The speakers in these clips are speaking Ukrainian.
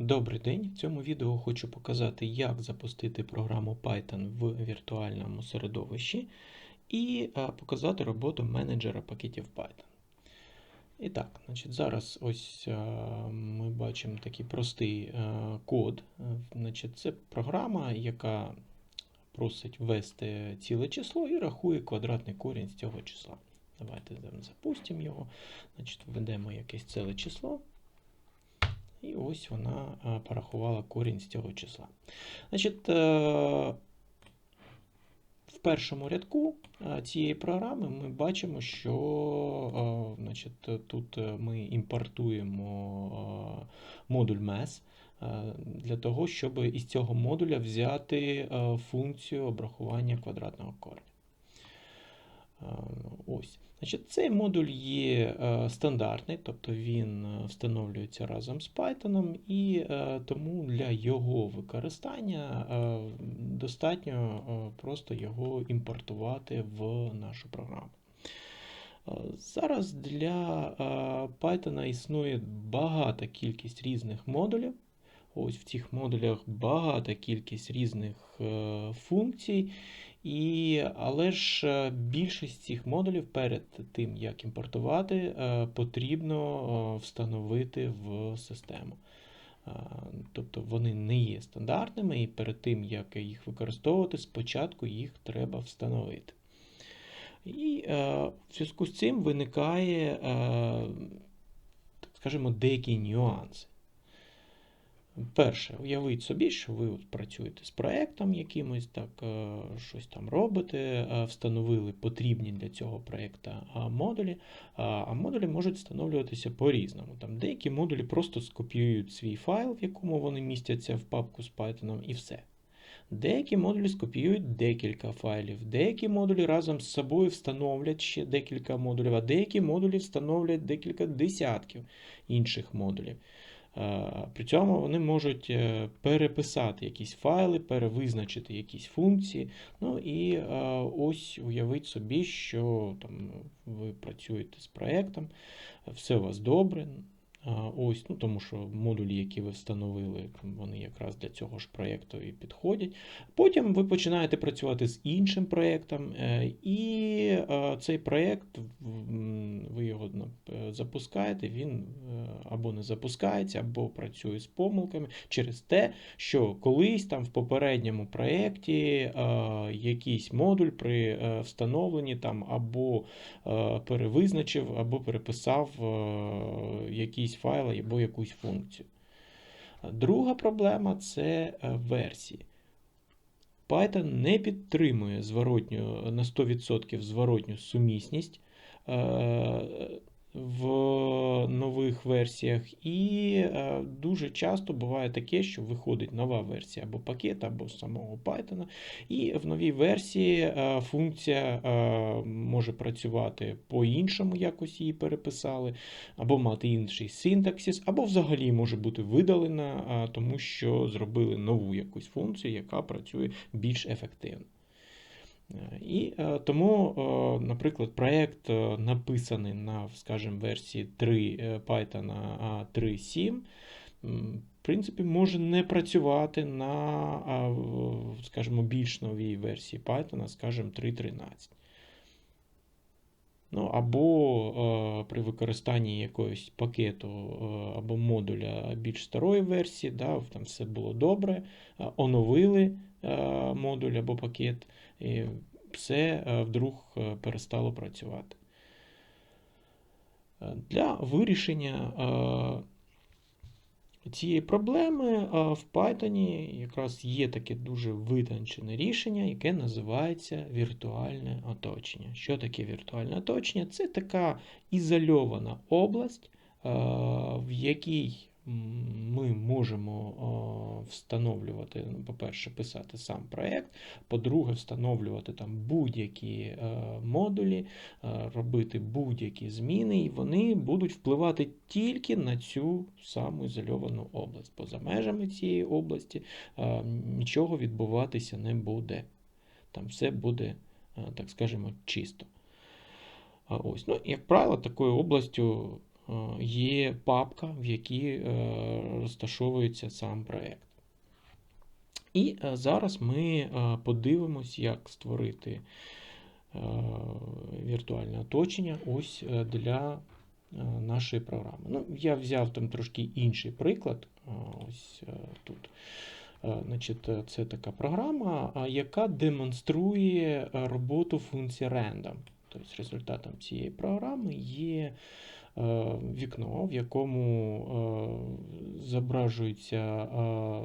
Добрий день! В цьому відео хочу показати, як запустити програму Python в віртуальному середовищі і е, показати роботу менеджера пакетів Python. І так, значить, зараз ось е, ми бачимо такий простий е, код. Значить, це програма, яка просить ввести ціле число і рахує квадратний корінь з цього числа. Давайте запустимо його. Значить, введемо якесь ціле число. І ось вона е, порахувала корінь з цього числа. Значить, е, в першому рядку е, цієї програми ми бачимо, що значить, тут ми імпортуємо модуль MES для того, щоб із цього модуля взяти функцію обрахування квадратного кореня. Е, Ось. Значить, Цей модуль є е, стандартний, тобто він е, встановлюється разом з Python, і е, тому для його використання достатньо просто його імпортувати в нашу програму. Зараз для Python існує багата кількість різних модулів. Ось в цих модулях багата кількість різних функцій. І, але ж е, більшість цих модулів перед тим, як імпортувати, е, потрібно е, встановити в систему. Тобто вони не є стандартними, і перед тим, як їх використовувати, спочатку їх треба встановити. І в зв'язку з цим виникає, так скажімо, деякі нюанси. Перше, уявіть собі, що ви от працюєте з проєктом якимось, так, е, щось там робите, е, встановили потрібні для цього проєкту модулі, а модулі можуть встановлюватися по-різному. Там деякі модулі просто скопіюють свій файл, в якому вони містяться в папку з Python, і все. Деякі модулі скопіюють декілька файлів, деякі модулі разом з собою встановлять ще декілька модулів, а деякі модулі встановлять декілька десятків інших модулів. Е, При цьому вони можуть е, переписати якісь файли, перевизначити якісь функції. Ну і е, ось уявіть собі, що там ви працюєте з проєктом, все у вас добре. Ось, ну, тому що модулі, які ви встановили, вони якраз для цього ж проєкту і підходять. Потім ви починаєте працювати з іншим проєктом, е, і е, цей проєкт, ви його е, запускаєте, він або не запускається, або працює з помилками через те, що колись там в попередньому проєкті якийсь модуль при встановленні там або перевизначив, або переписав е, якісь файли або якусь функцію. Друга проблема це е, версії. Python не підтримує зворотню, на 100% зворотню сумісність е, в нових версіях, і е, дуже часто буває таке, що виходить нова версія або пакета, або самого Python, і в новій версії е, функція е, може працювати по-іншому, якось її переписали, або мати інший синтаксис, або взагалі може бути видалена, тому що зробили нову якусь функцію, яка працює більш ефективно. І е, тому, е, наприклад, проєкт е, написаний на, скажімо, версії 3 е, Python а, 3.7, в принципі, може не працювати на, скажімо, більш новій версії Python, скажімо, 3.13. Ну, або е, при використанні якогось пакету е, або модуля більш старої версії, да, там все було добре, е, оновили е, модуль або пакет, і все е, вдруг перестало працювати. Для вирішення е, цієї проблеми в Python якраз є таке дуже витончене рішення, яке називається віртуальне оточення. Що таке віртуальне оточення? Це така ізольована область, е, в якій ми можемо встановлювати, ну, по-перше, писати сам проєкт, по-друге, встановлювати там будь-які е, модулі, е, робити будь-які зміни, і вони будуть впливати тільки на цю саму ізольовану область. Поза межами цієї області е, нічого відбуватися не буде. Там все буде, так скажемо, чисто. Ось, ну, як правило, такою областю є папка, в якій е, розташовується сам проєкт. І е, зараз ми е, подивимось, як створити е, віртуальне оточення ось е, для е, нашої програми. Ну, я взяв там трошки інший приклад. е, Ось е, тут. Е, Значить, е, це така програма, яка демонструє е, роботу функції random. Тобто результатом цієї програми є е, вікно, в якому е, зображуються е,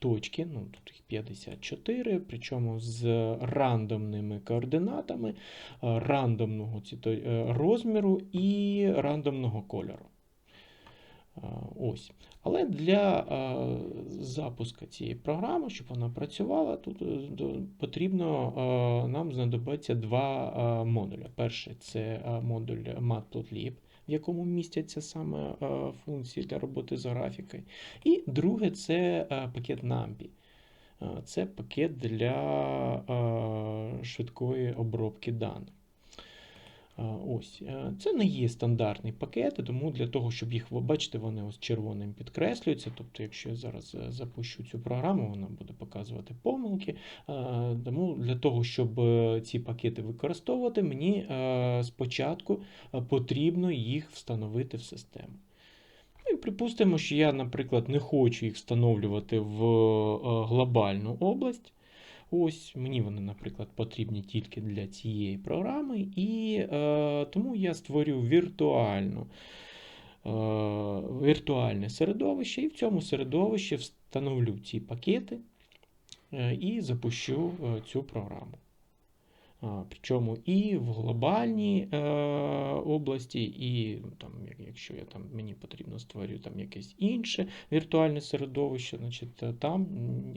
точки, ну тут їх 54, причому з рандомними координатами, е, рандомного е, розміру і рандомного кольору. Е, Ось. Але для е, запуску цієї програми, щоб вона працювала, тут е, потрібно е, нам знадобиться два е, модуля. Перший це е, модуль Matplotlib, в якому містяться саме е, функції для роботи з графікою. І друге це е, пакет NumPy. Е, Це пакет для швидкої обробки даних. Ось, е, це не є стандартні пакети, тому для того, щоб їх бачите, вони ось червоним підкреслюються. Тобто, якщо я зараз е, запущу цю програму, вона буде показувати помилки. Е, Тому для того, щоб ці пакети використовувати, мені спочатку потрібно їх встановити в систему. Ну, і припустимо, що я, наприклад, не хочу їх встановлювати в глобальну область. Ось мені вони, наприклад, потрібні тільки для цієї програми, і е, тому я створю віртуальну, е, віртуальне середовище, і в цьому середовищі встановлю ці пакети е, і запущу е, цю програму. Причому і в глобальній е, області, і ну, там, якщо я там, мені потрібно створюю там якесь інше віртуальне середовище, значить, е, там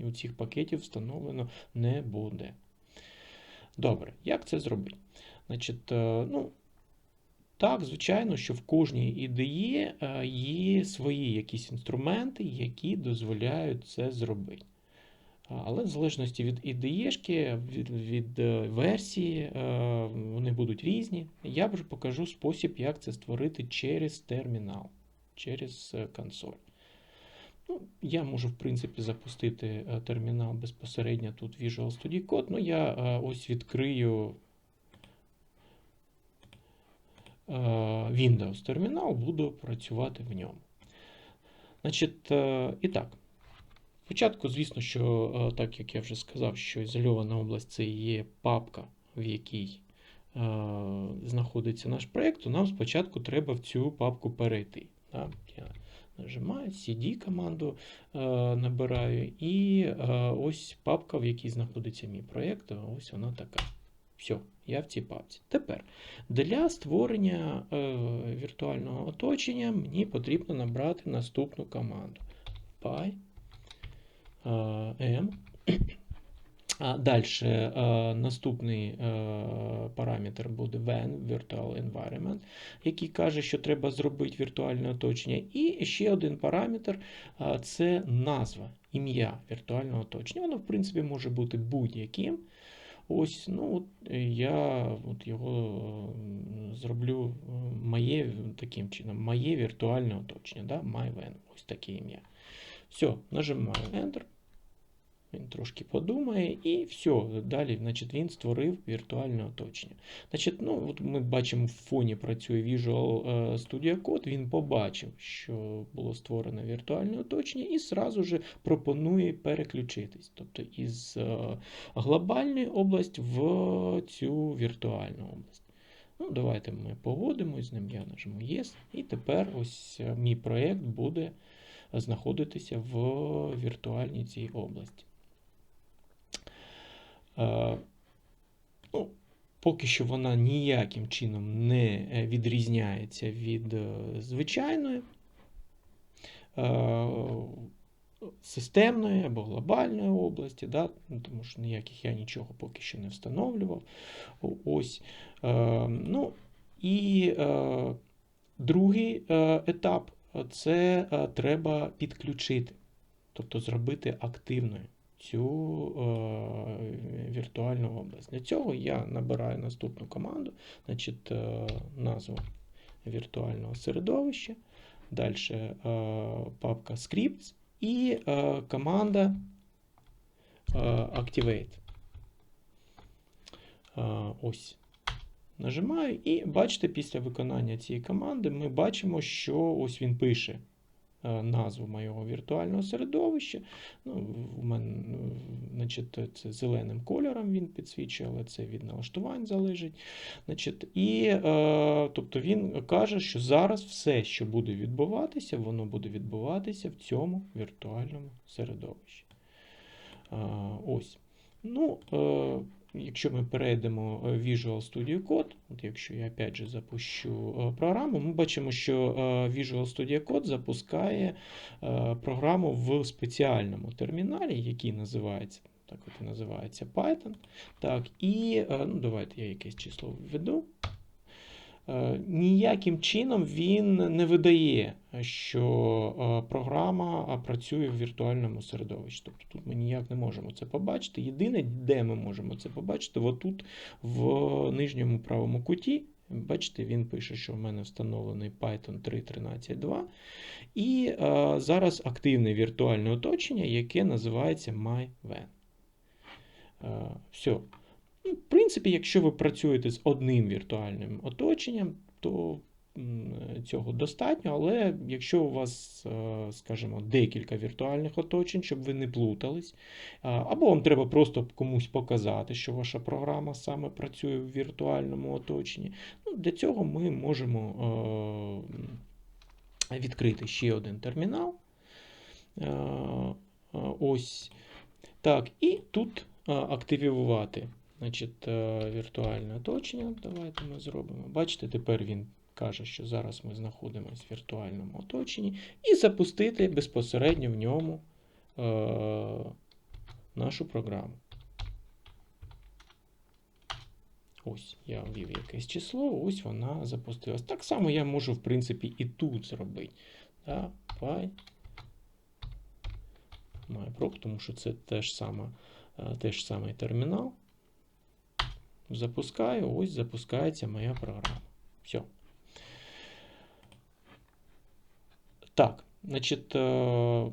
у цих пакетів встановлено не буде. Добре, як це зробити? Значить, е, ну, так, звичайно, що в кожній IDE е, є свої якісь інструменти, які дозволяють це зробити. Але в залежності від IDE, від, від е, версії, е, вони будуть різні. Я вже покажу спосіб, як це створити через термінал, через е, консоль. Ну, я можу, в принципі, запустити термінал безпосередньо тут Visual Studio Code. Ну, я ось відкрию Windows термінал, буду працювати в ньому. Значить, і так. Спочатку, звісно, що, е, так як я вже сказав, що ізольована область це є папка, в якій е, знаходиться наш проєкт, то нам спочатку треба в цю папку перейти. Так, я нажимаю CD команду е, набираю, і е, ось папка, в якій знаходиться мій проєкт, ось вона така. Все, я в цій папці. Тепер для створення е, віртуального оточення мені потрібно набрати наступну команду. Py M. Далі наступний параметр буде when Virtual Environment, який каже, що треба зробити віртуальне оточення. І ще один параметр це назва, ім'я віртуального оточення. Воно, в принципі, може бути будь-яким. Ось, ну, от, я от його зроблю моє таким чином, моє віртуальне оточення. Да? MyVen, ось таке ім'я. Все, нажимаю Enter. Він трошки подумає, і все. Далі значить, він створив віртуальне оточення. Значить, ну, от Ми бачимо, в фоні працює Visual е, Studio Code. Він побачив, що було створено віртуальне оточення, і сразу же пропонує переключитись. Тобто із е, глобальної області в цю віртуальну область. Ну, Давайте ми погодимось з ним. Я нажму Yes. І тепер ось е, мій проєкт буде знаходитися в віртуальній цій області. Е, ну, Поки що вона ніяким чином не е, відрізняється від е, звичайної системної або глобальної області, да? ну, тому що ніяких я нічого поки що не встановлював. Ось. Ну, і другий етап це треба підключити, тобто зробити активною цю е, віртуальну область. Для цього я набираю наступну команду, значить, е, назву віртуального середовища. Далі папка Scripts і е, команда е, Activate. Е, ось. Нажимаю, і бачите, після виконання цієї команди ми бачимо, що ось він пише е, назву моєго віртуального середовища. Ну, у мене значить, це зеленим кольором він підсвічує, але це від налаштувань залежить. Значить, І е, тобто він каже, що зараз все, що буде відбуватися, воно буде відбуватися в цьому віртуальному середовищі. Е, ось. Ну, е, Якщо ми перейдемо в Visual Studio Code, от якщо я опять же запущу е, програму, ми бачимо, що е, Visual Studio Code запускає е, програму в спеціальному терміналі, який називається так от і називається Python. Так, І ну, давайте я якесь число введу. Е, ніяким чином він не видає, що е, програма працює в віртуальному середовищі. Тобто тут ми ніяк не можемо це побачити. Єдине, де ми можемо це побачити, отут в нижньому правому куті. Бачите, він пише, що в мене встановлений Python 3.13.2. І е, зараз активне віртуальне оточення, яке називається MyVan. Все. Ну, В принципі, якщо ви працюєте з одним віртуальним оточенням, то цього достатньо, але якщо у вас, е, скажімо, декілька віртуальних оточень, щоб ви не плутались, або вам треба просто комусь показати, що ваша програма саме працює в віртуальному оточенні, ну, для цього ми можемо е, відкрити ще один термінал. Е, ось. Так, і тут активувати Значить, е, Віртуальне оточення. Давайте ми зробимо. Бачите, тепер він каже, що зараз ми знаходимося в віртуальному оточенні, і запустити безпосередньо в ньому е, нашу програму. Ось, я ввів якесь число, ось вона запустилась. Так само я можу, в принципі, і тут зробити. Да? Py. Тому що це теж саме, теж самий термінал. Запускаю, ось запускається моя програма. Все. Так, значить, е,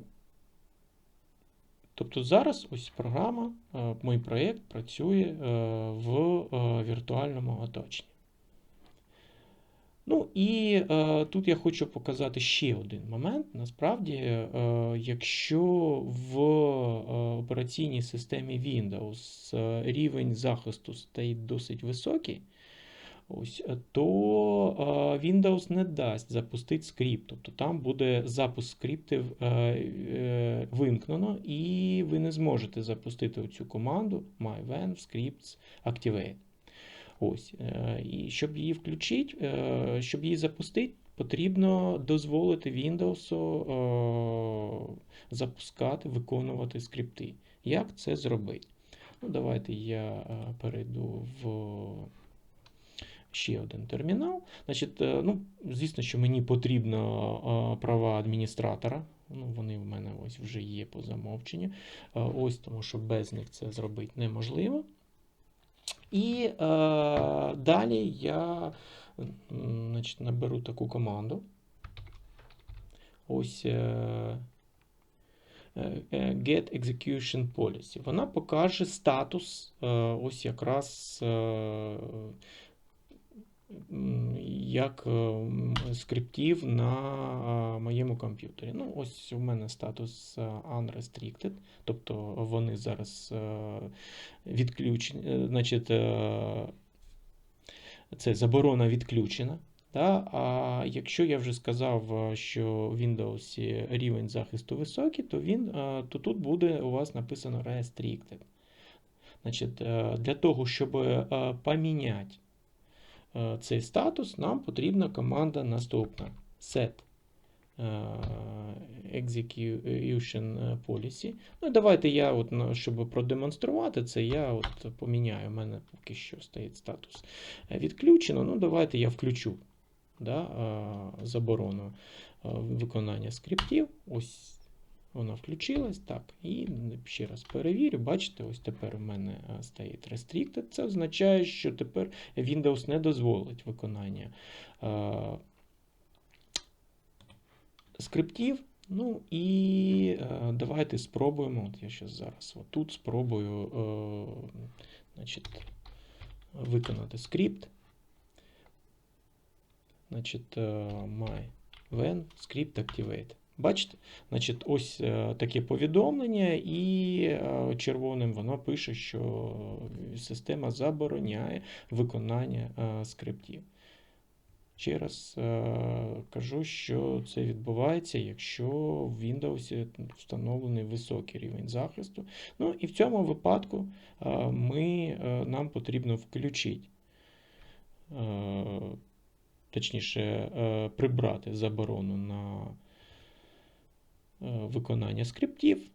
тобто зараз ось програма, е, мій проєкт працює е, в віртуальному оточенні. Ну і е, тут я хочу показати ще один момент. Насправді, е, якщо в е, операційній системі Windows е, рівень захисту стоїть досить високий, ось, то е, Windows не дасть запустити скрипт. Тобто там буде запуск скриптів е, е, вимкнено, і ви не зможете запустити цю команду myven scripts activate. Ось. Е, і щоб її включити, е, щоб її запустити, потрібно дозволити Windows е, запускати, виконувати скрипти. Як це зробити? Ну, Давайте я перейду в ще один термінал. Значить, ну, Звісно, що мені потрібно права адміністратора. Ну, Вони в мене ось вже є по замовченню. Ось тому що без них це зробити неможливо. І е, далі я значить, наберу таку команду. Ось е, е, Get Execution Policy. Вона покаже статус е, ось якраз. Е, як е, скриптів на моєму комп'ютері. Ну, Ось у мене статус Unrestricted, тобто вони зараз е, відключені, е, значить, це заборона відключена. Да? А якщо я вже сказав, що в Windows рівень захисту високий, то він, то тут буде у вас написано Restricted. Значить, Для того, щоб поміняти Е, цей статус, нам потрібна команда наступна: set е, execution policy. Ну, Давайте я, от, щоб продемонструвати це, я от поміняю. У мене поки що стоїть статус відключено. Ну, Давайте я включу да, е, заборону виконання скриптів. Ось вона включилась. Так, і ще раз перевірю. Бачите, ось тепер у мене е, стоїть Restricted. Це означає, що тепер Windows не дозволить виконання е, скриптів. Ну і е, давайте спробуємо. От я ще зараз тут спробую е, значить, виконати скрипт. Значить, е, my when script activate. Бачите? Значить, ось е, таке повідомлення, і е, червоним воно пише, що система забороняє виконання е, скриптів. Ще раз кажу, що це відбувається, якщо в Windows встановлений високий рівень захисту. Ну і в цьому випадку ми, нам потрібно включити, точніше, прибрати заборону на виконання скриптів.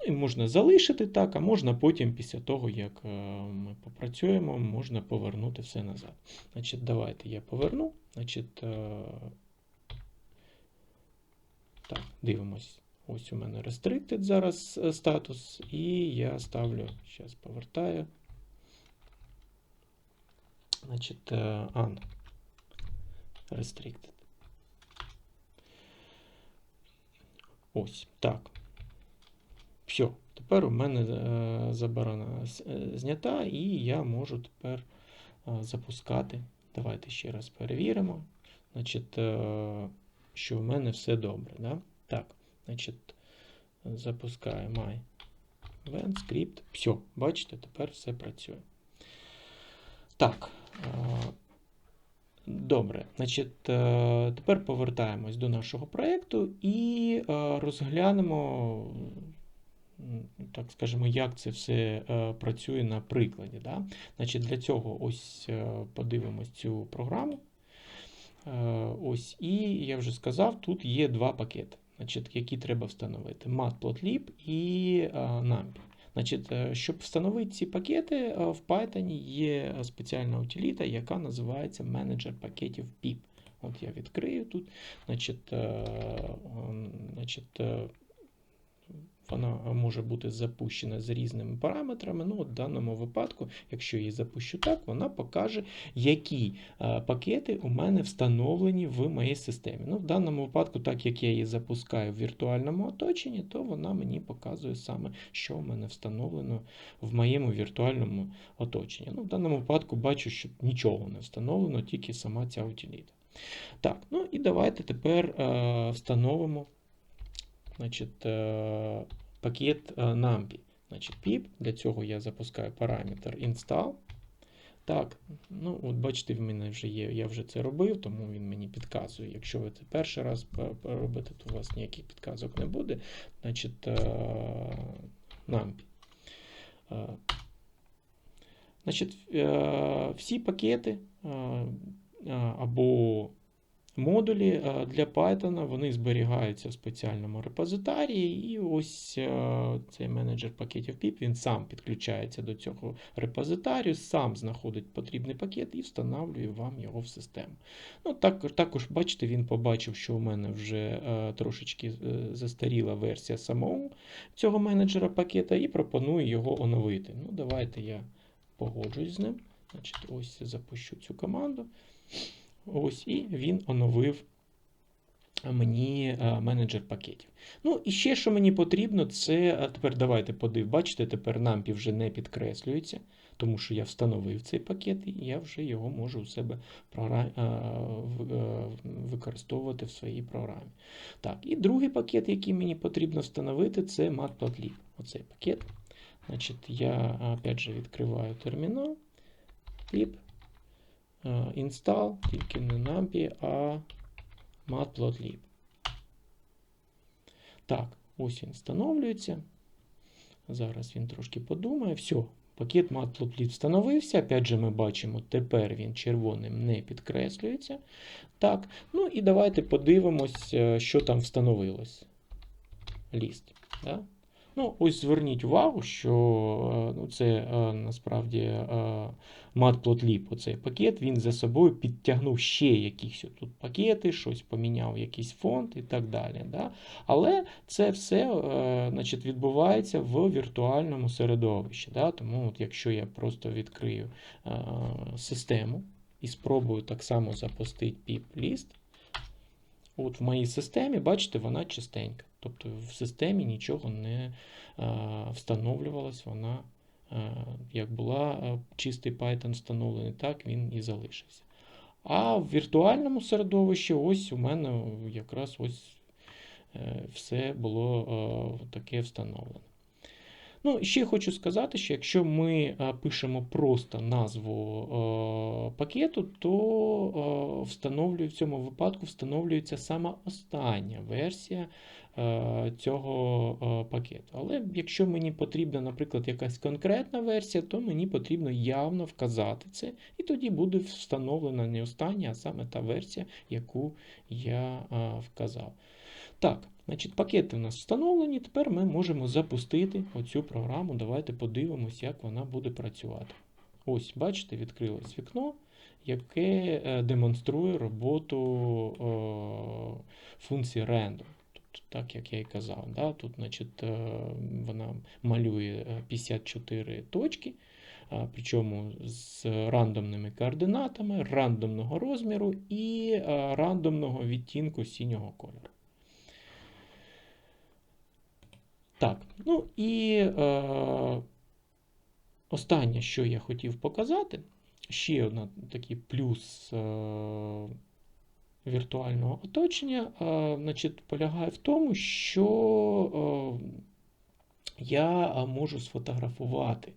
Ну, І можна залишити так, а можна потім, після того, як е, ми попрацюємо, можна повернути все назад. Значить, давайте я поверну. Значить, е, так, дивимось. Ось у мене restricted зараз е, статус, і я ставлю, зараз повертаю. Значить, е, un restricted. Ось, так. Все, тепер у мене е, заборона е, знята, і я можу тепер е, запускати. Давайте ще раз перевіримо. Значить, що в мене все добре. Да? Так, значить, запускаю my event script. Все, бачите, тепер все працює. Так. Добре, значить, е, тепер повертаємось до нашого проєкту і е, розглянемо, так скажемо, як це все е, працює на прикладі. Да? Значить, для цього ось подивимось цю програму. Ось, і я вже сказав, тут є два пакети, значить, які треба встановити: Matplotlib і NumPy. Значить, е, щоб встановити ці пакети, е, в Python є спеціальна утиліта, яка називається менеджер пакетів PIP. От я відкрию тут. Значить, е, значить, вона може бути запущена з різними параметрами. Ну, от в даному випадку, якщо я її запущу так, вона покаже, які е, пакети у мене встановлені в моїй системі. Ну, в даному випадку, так як я її запускаю в віртуальному оточенні, то вона мені показує саме, що у мене встановлено в моєму віртуальному оточенні. Ну, в даному випадку бачу, що нічого не встановлено, тільки сама ця утиліта. Так, ну і давайте тепер е, встановимо значить, е, пакет е, NumPy. Значить, pip. Для цього я запускаю параметр install. Так, ну от бачите, в мене вже є, я вже це робив, тому він мені підказує. Якщо ви це перший раз робите, то у вас ніяких підказок не буде. Значить, е, NumPy. Значить, всі пакети або модулі е, для Python вони зберігаються в спеціальному репозитарії, і ось е, цей менеджер пакетів PIP, він сам підключається до цього репозитарію, сам знаходить потрібний пакет і встановлює вам його в систему. Ну, так, також, бачите, він побачив, що у мене вже е, трошечки застаріла версія самого цього менеджера пакета і пропонує його оновити. Ну, давайте я погоджуюсь з ним. Значить, ось запущу цю команду. Ось, і він оновив мені е, менеджер пакетів. Ну, і ще, що мені потрібно, це тепер давайте подив. Бачите, тепер NumPy вже не підкреслюється, тому що я встановив цей пакет, і я вже його можу у себе програ- е, е, використовувати в своїй програмі. Так, і другий пакет, який мені потрібно встановити, це Matplotlib. Оцей пакет. Значить, я опять же відкриваю термінал. Pip. Е, Install, тільки не NumPy, а Matplotlib. Так, ось він встановлюється. Зараз він трошки подумає. Все, пакет Matplotlib встановився. Опять же, ми бачимо, тепер він червоним не підкреслюється. Так, ну і давайте подивимось, е, що там встановилось. Ліст. Да? Ну, ось зверніть увагу, що е, ну, це е, насправді е, Matplotlib, оцей пакет, він за собою підтягнув ще якісь тут пакети, щось поміняв, якийсь фонд і так далі. Да? Але це все значить, відбувається в віртуальному середовищі. Да? Тому, от, якщо я просто відкрию систему і спробую так само запустити pip-ліст, От в моїй системі, бачите, вона чистенька. Тобто в системі нічого не е, встановлювалось, вона е, як була е, чистий Python встановлений, так він і залишився. А в віртуальному середовищі ось у мене якраз ось все було таке встановлено. Ну, ще хочу сказати, що якщо ми е, пишемо просто назву е, пакету, то е, встановлює, в цьому випадку встановлюється сама остання версія цього пакету. Але якщо мені потрібна, наприклад, якась конкретна версія, то мені потрібно явно вказати це, і тоді буде встановлена не остання, а саме та версія, яку я вказав. Так, значить, пакети у нас встановлені. Тепер ми можемо запустити оцю програму. Давайте подивимось, як вона буде працювати. Ось, бачите, відкрилось вікно, яке е, демонструє роботу е, функції random. Так як я і казав, да? тут значить, е, вона малює е, 54 точки. Причому з рандомними координатами, рандомного розміру і рандомного відтінку синього кольору. Так, ну і е, останнє, що я хотів показати, ще один такий плюс е, віртуального оточення, е, значить, полягає в тому, що е, я можу сфотографувати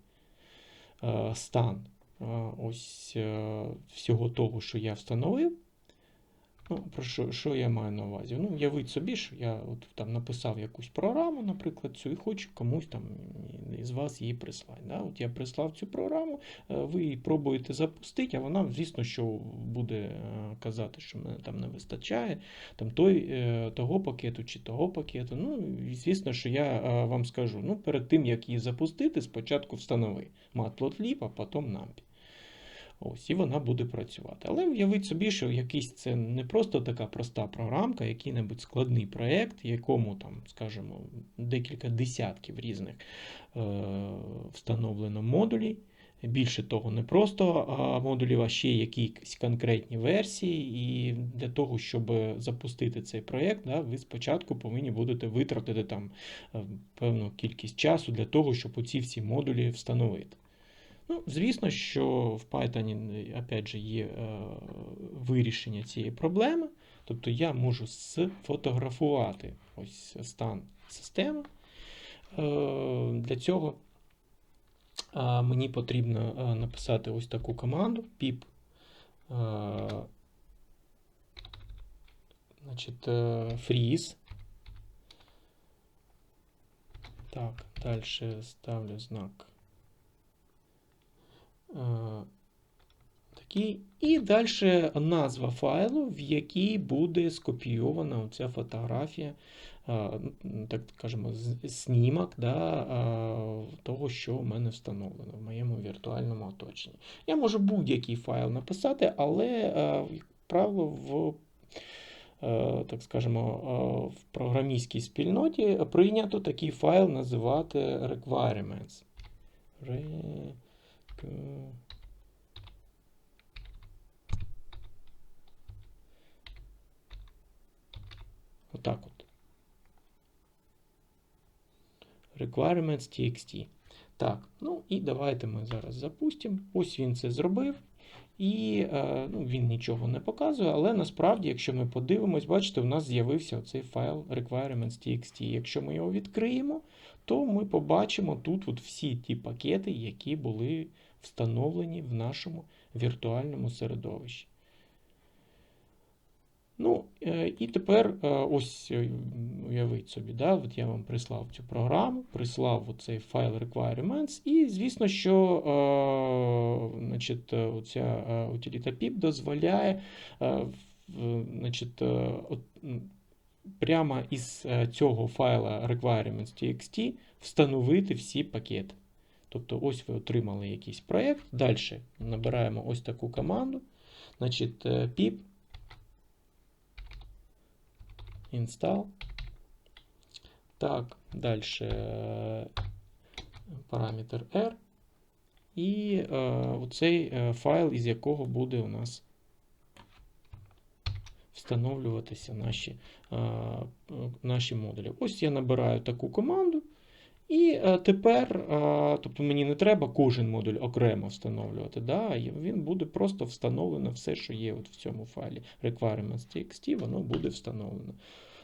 е, стан е, ось е, всього того, що я встановив. Ну, про що, що я маю на увазі? Ну, уявіть собі, що я от там написав якусь програму, наприклад, цю, і хочу комусь там із вас її прислати. Да? От я прислав цю програму, е, ви її пробуєте запустити, а вона, звісно, що буде е, казати, що мене там не вистачає там той, е, того пакету чи того пакету. Ну, звісно, що я вам скажу, ну, перед тим, як її запустити, спочатку встанови Matplotlib, а потім NumPy. Ось, і вона буде працювати. Але уявіть собі, що якийсь це не просто така проста програмка, який-небудь складний проєкт, якому там, скажімо, декілька десятків різних е, встановлено модулів. Більше того, не просто а, модулів, а ще якісь конкретні версії. І для того, щоб запустити цей проєкт, да, ви спочатку повинні будете витратити там е, певну кількість часу для того, щоб оці всі модулі встановити. Ну, звісно, що в Python, опять же, є е, вирішення цієї проблеми. Тобто я можу сфотографувати ось стан системи. Е, для цього е, мені потрібно е, написати ось таку команду pip е, значить, е, freeze. Так, далі ставлю знак. Е. І далі назва файлу, в якій буде скопійована ця фотографія, е, так скажемо, з- знімок да, е, того, що в мене встановлено в моєму віртуальному оточенні. Я можу будь-який файл написати, але, як правило, в так скажемо, в програмістській спільноті прийнято такий файл називати requirements. Re- Отак от. Requirements.txt. Так, ну і давайте ми зараз запустимо. Ось він це зробив. І е, ну, він нічого не показує, але насправді, якщо ми подивимось, бачите, у нас з'явився оцей файл requirements.txt. Якщо ми його відкриємо, то ми побачимо тут от всі ті пакети, які були встановлені в нашому віртуальному середовищі. Ну, е, і тепер е, ось е, уявіть собі, да, от я вам прислав цю програму, прислав оцей файл requirements, і звісно, що е, значить, оця утиліта pip дозволяє е, значить, от, прямо із цього файла requirements.txt встановити всі пакети. Тобто, ось ви отримали якийсь проєкт. Далі набираємо ось таку команду. Значить, е, pip install. Так, далі параметр R. І е, оцей е, файл, із якого буде у нас встановлюватися наші, е, е, наші модулі. Ось я набираю таку команду. І е, тепер, е, тобто мені не треба кожен модуль окремо встановлювати. Да? Він буде просто встановлено все, що є от в цьому файлі requirements.txt, воно буде встановлено.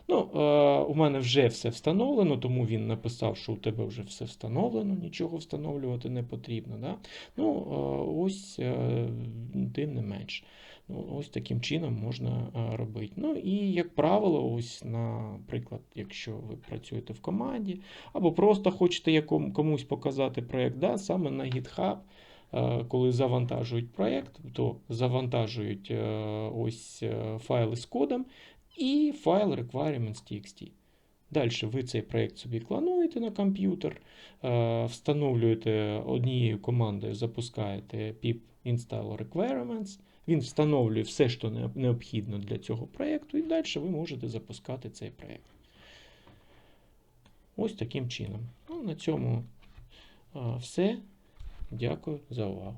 Ну, е, у мене вже все встановлено, тому він написав, що у тебе вже все встановлено, нічого встановлювати не потрібно. Да? Ну, е, ось е, тим не менш. Ну, ось таким чином можна робити. Ну і, як правило, ось, наприклад, якщо ви працюєте в команді, або просто хочете комусь показати проєкт, да, саме на GitHub, коли завантажують проєкт, то завантажують ось файли з кодом і файл requirements.txt. Далі ви цей проєкт собі клонуєте на комп'ютер, е, встановлюєте однією командою, запускаєте pip install requirements. Він встановлює все, що необхідно для цього проєкту, і далі ви можете запускати цей проєкт. Ось таким чином. Ну, на цьому е, все. Дякую за увагу.